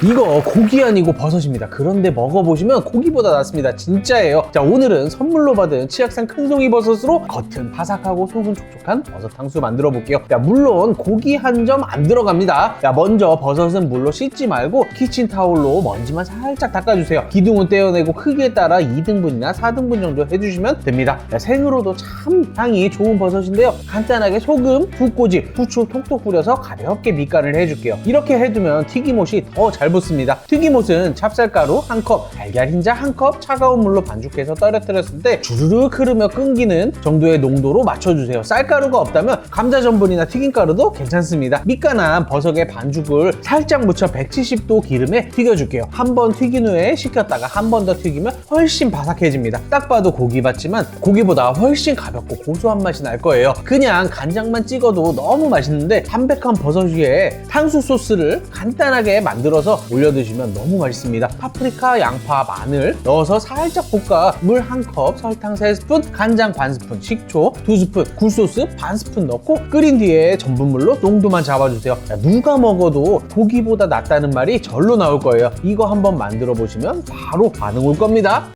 이거 고기 아니고 버섯입니다. 그런데 먹어보시면 고기보다 낫습니다. 진짜예요. 자, 오늘은 선물로 받은 치악산 큰송이 버섯으로 겉은 바삭하고 속은 촉촉한 버섯 탕수 만들어 볼게요. 야, 물론 고기 한 점 안 들어갑니다. 야, 먼저 버섯은 물로 씻지 말고 키친타올로 먼지만 살짝 닦아주세요. 기둥은 떼어내고 크기에 따라 2등분이나 4등분 정도 해주시면 됩니다. 야, 생으로도 참 향이 좋은 버섯인데요. 간단하게 소금, 두 꼬지, 후추 톡톡 뿌려서 가볍게 밑간을 해줄게요. 이렇게 해두면 튀김옷이 더잘 붙습니다. 튀김옷은 찹쌀가루 한 컵, 달걀 흰자 한 컵, 차가운 물로 반죽해서 떨어뜨렸을 때 주르륵 흐르며 끊기는 정도의 농도로 맞춰주세요. 쌀가루가 없다면 감자 전분이나 튀김가루도 괜찮습니다. 밑간한 버섯의 반죽을 살짝 묻혀 170도 기름에 튀겨줄게요. 한 번 튀긴 후에 식혔다가 한 번 더 튀기면 훨씬 바삭해집니다. 딱 봐도 고기 같지만 고기보다 훨씬 가볍고 고소한 맛이 날 거예요. 그냥 간장만 찍어도 너무 맛있는데 담백한 버섯 위에 탕수 소스를 간단하게 만들어서 올려 드시면 너무 맛있습니다. 파프리카, 양파, 마늘 넣어서 살짝 볶아 물 한 컵, 설탕 3스푼, 간장 반 스푼, 식초 2스푼, 굴소스 반 스푼 넣고 끓인 뒤에 전분물로 농도만 잡아주세요. 야, 누가 먹어도 고기보다 낫다는 말이 절로 나올 거예요. 이거 한번 만들어 보시면 바로 반응 올 겁니다.